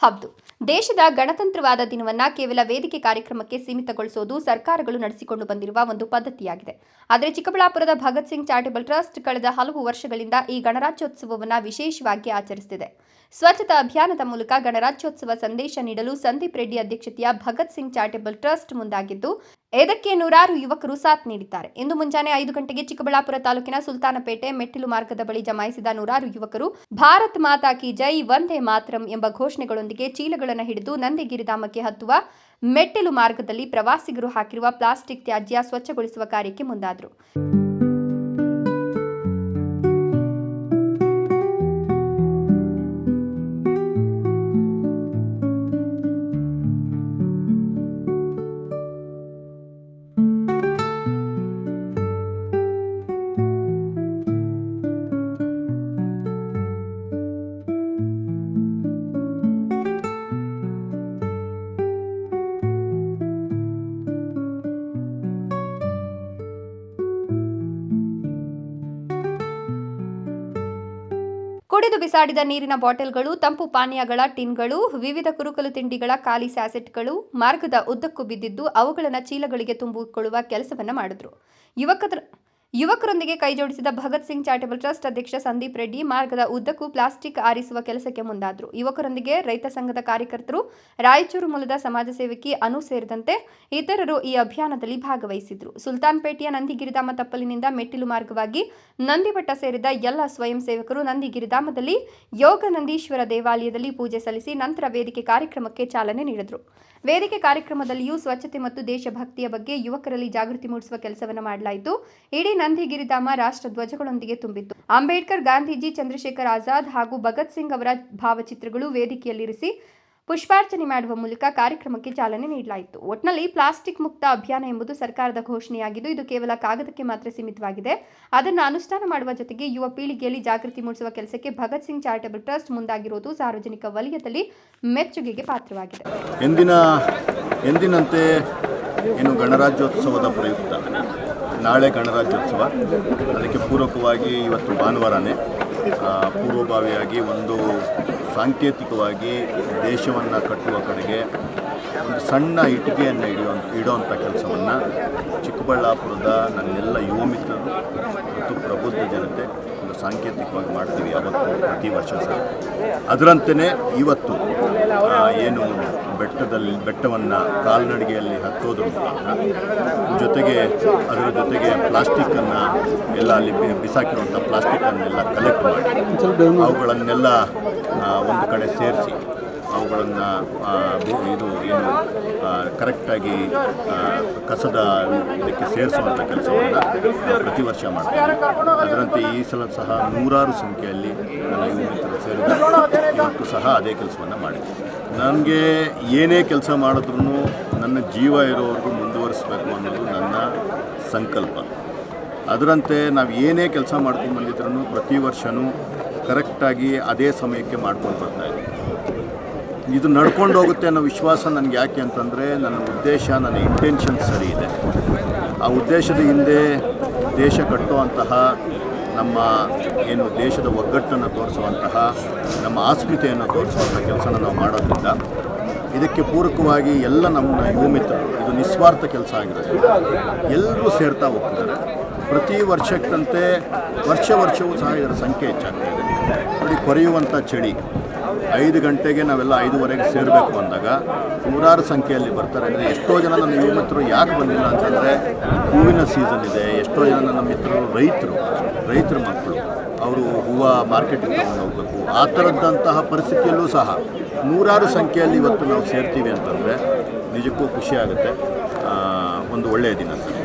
ಹೌದು ದೇಶದ ಗಣತಂತ್ರವಾದ ದಿನವನ್ನ ಕೇವಲ ವೇದಿಕೆ ಕಾರ್ಯಕ್ರಮಕ್ಕೆ ಸೀಮಿತಗೊಳಿಸೋದು ಸರ್ಕಾರಗಳು ನಡೆಸಿಕೊಂಡು ಬಂದಿರುವ ಒಂದು ಪದ್ಧತಿಯಾಗಿದೆ. ಆದರೆ ಚಿಕ್ಕಬಳ್ಳಾಪುರದ ಭಗತ್ ಸಿಂಗ್ ಚಾರಿಟಬಲ್ ಟ್ರಸ್ಟ್ ಕಳೆದ ಹಲವು ವರ್ಷಗಳಿಂದ ಈ ಗಣರಾಜ್ಯೋತ್ಸವವನ್ನು ವಿಶೇಷವಾಗಿ ಆಚರಿಸುತ್ತಿದೆ ಸ್ವಚ್ಛತಾ ಅಭಿಯಾನದ ಮೂಲಕ ಗಣರಾಜ್ಯೋತ್ಸವ ಸಂದೇಶ ನೀಡಲು ಸಂದೀಪ್ ರೆಡ್ಡಿ ಅಧ್ಯಕ್ಷತೆಯ ಭಗತ್ ಸಿಂಗ್ ಚಾರಿಟಬಲ್ ಟ್ರಸ್ಟ್ ಮುಂದಾಗಿದ್ದು ಇದಕ್ಕೆ ನೂರಾರು ಯುವಕರು ಸಾಥ್ ನೀಡಿದ್ದಾರೆ? ಇಂದು ಮುಂಜಾನೆ ಐದು ಗಂಟೆಗೆ ಚಿಕ್ಕಬಳ್ಳಾಪುರ ತಾಲೂಕಿನ ಸುಲ್ತಾನಪೇಟೆ ಮೆಟ್ಟಿಲು ಮಾರ್ಗದ ಬಳಿ ಜಮಾಯಿಸಿದ ನೂರಾರು ಯುವಕರು ಭಾರತ್ ಮಾತಾ ಕಿ ಜೈ, ವಂದೇ ಮಾತರಂ ಎಂಬ ಘೋಷಣೆಗಳೊಂದಿಗೆ ಚೀಲಗಳನ್ನು ಹಿಡಿದು ನಂದಿಗಿರಿಧಾಮಕ್ಕೆ ಹತ್ತುವ ಮೆಟ್ಟಿಲು ಮಾರ್ಗದಲ್ಲಿ ಪ್ರವಾಸಿಗರು ಹಾಕಿರುವ ಪ್ಲಾಸ್ಟಿಕ್ ತ್ಯಾಜ್ಯ ಸ್ವಚ್ಛಗೊಳಿಸುವ ಕಾರ್ಯಕ್ಕೆ ಮುಂದಾದರು. ಕುಡಿದು ಬಿಸಾಡಿದ ನೀರಿನ ಬಾಟಲ್ಗಳು, ತಂಪು ಪಾನೀಯಗಳ ಟಿನ್ಗಳು, ವಿವಿಧ ಕುರುಕಲು ತಿಂಡಿಗಳ ಖಾಲಿ ಸ್ಯಾಸೆಟ್ಗಳು, ಮಾರ್ಗದ ಉದ್ದಕ್ಕೂ ಬಿದ್ದಿದ್ದು ಅವುಗಳನ್ನು ಚೀಲಗಳಿಗೆ ತುಂಬಿಕೊಳ್ಳುವ ಕೆಲಸವನ್ನು ಮಾಡಿದ್ರು. ಯುವಕರ ಯುವಕರೊಂದಿಗೆ ಕೈಜೋಡಿಸಿದ ಭಗತ್ ಸಿಂಗ್ ಚಾರಿಟಬಲ್ ಟ್ರಸ್ಟ್ ಅಧ್ಯಕ್ಷ ಸಂದೀಪ್ ರೆಡ್ಡಿ ಮಾರ್ಗದ ಉದ್ದಕ್ಕೂ ಪ್ಲಾಸ್ಟಿಕ್ ಆರಿಸುವ ಕೆಲಸಕ್ಕೆ ಮುಂದಾದರು. ಯುವಕರೊಂದಿಗೆ ರೈತ ಸಂಘದ ಕಾರ್ಯಕರ್ತರು, ರಾಯಚೂರು ಮೂಲದ ಸಮಾಜ ಸೇವಕಿ ಅನು ಸೇರಿದಂತೆ ಇತರರು ಈ ಅಭಿಯಾನದಲ್ಲಿ ಭಾಗವಹಿಸಿದ್ರು. ಸುಲ್ತಾನ್ಪೇಟೆಯ ನಂದಿಗಿರಿಧಾಮ ತಪ್ಪಲಿನಿಂದ ಮೆಟ್ಟಿಲು ಮಾರ್ಗವಾಗಿ ನಂದಿಬೆಟ್ಟ ಸೇರಿದ ಎಲ್ಲ ಸ್ವಯಂ ಸೇವಕರು ನಂದಿಗಿರಿಧಾಮದಲ್ಲಿ ಯೋಗ ನಂದೀಶ್ವರ ದೇವಾಲಯದಲ್ಲಿ ಪೂಜೆ ಸಲ್ಲಿಸಿ ನಂತರ ವೇದಿಕೆ ಕಾರ್ಯಕ್ರಮಕ್ಕೆ ಚಾಲನೆ ನೀಡಿದರು. ವೇದಿಕೆ ಕಾರ್ಯಕ್ರಮದಲ್ಲಿಯೂ ಸ್ವಚ್ಛತೆ ಮತ್ತು ದೇಶಭಕ್ತಿಯ ಬಗ್ಗೆ ಯುವಕರಲ್ಲಿ ಜಾಗೃತಿ ಮೂಡಿಸುವ ಕೆಲಸವನ್ನು ಮಾಡಲಾಯಿತು. ಇಡೀ ನಂದಿಗಿರಿಧಾಮ ರಾಷ್ಟ್ರ ಧ್ವಜಗಳೊಂದಿಗೆ ತುಂಬಿತ್ತು. ಅಂಬೇಡ್ಕರ್, ಗಾಂಧೀಜಿ, ಚಂದ್ರಶೇಖರ್ ಆಜಾದ್ ಹಾಗೂ ಭಗತ್ ಸಿಂಗ್ ಅವರ ಭಾವಚಿತ್ರಗಳು ವೇದಿಕೆಯಲ್ಲಿರಿಸಿ ಪುಷ್ಪಾರ್ಚನೆ ಮಾಡುವ ಮೂಲಕ ಕಾರ್ಯಕ್ರಮಕ್ಕೆ ಚಾಲನೆ ನೀಡಲಾಯಿತು. ಒಟ್ನಲ್ಲಿ ಪ್ಲಾಸ್ಟಿಕ್ ಮುಕ್ತ ಅಭಿಯಾನ ಎಂಬುದು ಸರ್ಕಾರದ ಘೋಷಣೆಯಾಗಿದ್ದು, ಇದು ಕೇವಲ ಕಾಗದಕ್ಕೆ ಮಾತ್ರ ಸೀಮಿತವಾಗಿದೆ. ಅದನ್ನು ಅನುಷ್ಠಾನ ಮಾಡುವ ಜೊತೆಗೆ ಯುವ ಪೀಳಿಗೆಯಲ್ಲಿ ಜಾಗೃತಿ ಮೂಡಿಸುವ ಕೆಲಸಕ್ಕೆ ಭಗತ್ ಸಿಂಗ್ ಚಾರಿಟಬಲ್ ಟ್ರಸ್ಟ್ ಮುಂದಾಗಿರುವುದು ಸಾರ್ವಜನಿಕ ವಲಯದಲ್ಲಿ ಮೆಚ್ಚುಗೆಗೆ ಪಾತ್ರವಾಗಿದೆ. ಎಂದಿನ, ಎಂದಿನಂತೆ ಏನು ಗಣರಾಜ್ಯೋತ್ಸವದ ಪ್ರಯುಕ್ತ. ನಾಳೆ ಗಣರಾಜ್ಯೋತ್ಸವ. ಅದಕ್ಕೆ ಪೂರಕವಾಗಿ ಇವತ್ತು ಭಾನುವಾರನೇ ಪೂರ್ವಭಾವಿಯಾಗಿ ಒಂದು ಸಾಂಕೇತಿಕವಾಗಿ ದೇಶವನ್ನು ಕಟ್ಟುವ ಕಡೆಗೆ ಒಂದು ಸಣ್ಣ ಇಟ್ಟಿಗೆಯನ್ನು ಹಿಡಿಯೋ ಇಡೋವಂಥ ಕೆಲಸವನ್ನು ಚಿಕ್ಕಬಳ್ಳಾಪುರದ ನನ್ನೆಲ್ಲ ಯುವ ಮಿತ್ರರು ಮತ್ತು ಪ್ರಬುದ್ಧ ಜನತೆ ಒಂದು ಸಾಂಕೇತಿಕವಾಗಿ ಮಾಡ್ತೀವಿ ಯಾವತ್ತು ಪ್ರತಿ ವರ್ಷ ಸಹ. ಅದರಂತೆಯೇ ಇವತ್ತು ಏನು ಬೆಟ್ಟದಲ್ಲಿ ಬೆಟ್ಟವನ್ನು ಕಾಲ್ನಡಿಗೆಯಲ್ಲಿ ಹತ್ತೋದ್ರ ಮೂಲಕ ಜೊತೆಗೆ ಅದರ ಜೊತೆಗೆ ಪ್ಲಾಸ್ಟಿಕ್ಕನ್ನು ಎಲ್ಲ ಅಲ್ಲಿ ಬಿಸಾಕಿರುವಂಥ ಪ್ಲಾಸ್ಟಿಕ್ಕನ್ನೆಲ್ಲ ಕಲೆಕ್ಟ್ ಮಾಡಿ ಅವುಗಳನ್ನೆಲ್ಲ ಒಂದು ಕಡೆ ಸೇರಿಸಿ ಅವುಗಳನ್ನು ಇದು, ಏನು ಕರೆಕ್ಟಾಗಿ ಕಸದ ಇದಕ್ಕೆ ಸೇರಿಸುವಂಥ ಕೆಲಸವನ್ನು ಪ್ರತಿ ವರ್ಷ ಮಾಡ್ತೀವಿ ಅದರಂತೆ ಈ ಸಲ ಸಹ ನೂರಾರು ಸಂಖ್ಯೆಯಲ್ಲಿ ನನ್ನ ಯುವ ಮಿತ್ರರು ಸಹ ಅದೇ ಕೆಲಸವನ್ನು ಮಾಡಿದೆ ನನಗೆ ಏನೇ ಕೆಲಸ ಮಾಡಿದ್ರೂ ನನ್ನ ಜೀವ ಇರೋವರೆಗೂ ಮುಂದುವರಿಸಬೇಕು ಅನ್ನೋದು ನನ್ನ ಸಂಕಲ್ಪ. ಅದರಂತೆ ನಾವು ಏನೇ ಕೆಲಸ ಮಾಡ್ಕೊಂಡು ಬಂದಿದ್ರೂ ಪ್ರತಿ ವರ್ಷವೂ ಕರೆಕ್ಟಾಗಿ ಅದೇ ಸಮಯಕ್ಕೆ ಮಾಡ್ಕೊಂಡು ಬರ್ತಾ ಇದ್ದೀವಿ ಇದು ನಡ್ಕೊಂಡು ಹೋಗುತ್ತೆ ಅನ್ನೋ ವಿಶ್ವಾಸ ನನಗೆ ಯಾಕೆ ಅಂತಂದರೆ ನನ್ನ ಉದ್ದೇಶ, ನನ್ನ ಇಂಟೆನ್ಷನ್ ಸರಿ ಇದೆ. ಆ ಉದ್ದೇಶದ ಹಿಂದೆ ದೇಶ ಕಟ್ಟುವಂತಹ, ನಮ್ಮ ಏನು ದೇಶದ ಒಗ್ಗಟ್ಟನ್ನು ತೋರಿಸುವಂತಹ, ನಮ್ಮ ಆಸ್ಮಿತೆಯನ್ನು ತೋರಿಸುವಂಥ ಕೆಲಸನ ನಾವು ಮಾಡೋದ್ರಿಂದ ಇದಕ್ಕೆ ಪೂರಕವಾಗಿ ಎಲ್ಲ ನಮ್ಮ ಯುವ ಮಿತ್ರರು, ಇದು ನಿಸ್ವಾರ್ಥ ಕೆಲಸ ಆಗಿರೋದು ಎಲ್ಲರೂ ಸೇರ್ತಾ ಹೋಗ್ತಿದ್ದಾರೆ. ಪ್ರತಿ ವರ್ಷಕ್ಕಂತೆ ವರ್ಷ ವರ್ಷವೂ ಸಹ ಇದರ ಸಂಖ್ಯೆ ಹೆಚ್ಚಾಗ್ತಾ ಇದೆ. ನೋಡಿ, ಕೊರೆಯುವಂಥ ಚಳಿ. ಐದು ಗಂಟೆಗೆ ನಾವೆಲ್ಲ ಐದುವರೆಗೆ ಸೇರಬೇಕು ಅಂದಾಗ ನೂರಾರು ಸಂಖ್ಯೆಯಲ್ಲಿ ಬರ್ತಾರೆ. ಅಂದರೆ ಎಷ್ಟೋ ಜನ ನನ್ನ ಯುವ ಮಿತ್ರರು ಯಾಕೆ ಬಂದಿಲ್ಲ ಅಂತಂದರೆ ಹೂವಿನ ಸೀಸನ್ ಇದೆ. ಎಷ್ಟೋ ಜನ ನನ್ನ ಮಿತ್ರರು ರೈತರು, ರೈತರ ಮಕ್ಕಳು, ಅವರು ಹೂವು ಮಾರ್ಕೆಟಿಗೆ ತಗೊಂಡು ಹೋಗಬೇಕು. ಆ ಥರದ್ದಂತಹ ಪರಿಸ್ಥಿತಿಯಲ್ಲೂ ಸಹ ನೂರಾರು ಸಂಖ್ಯೆಯಲ್ಲಿ ಇವತ್ತು ನಾವು ಸೇರ್ತೀವಿ ಅಂತಂದರೆ ನಿಜಕ್ಕೂ ಖುಷಿ ಆಗುತ್ತೆ. ಒಂದು ಒಳ್ಳೆಯ ದಿನ ಸರ್.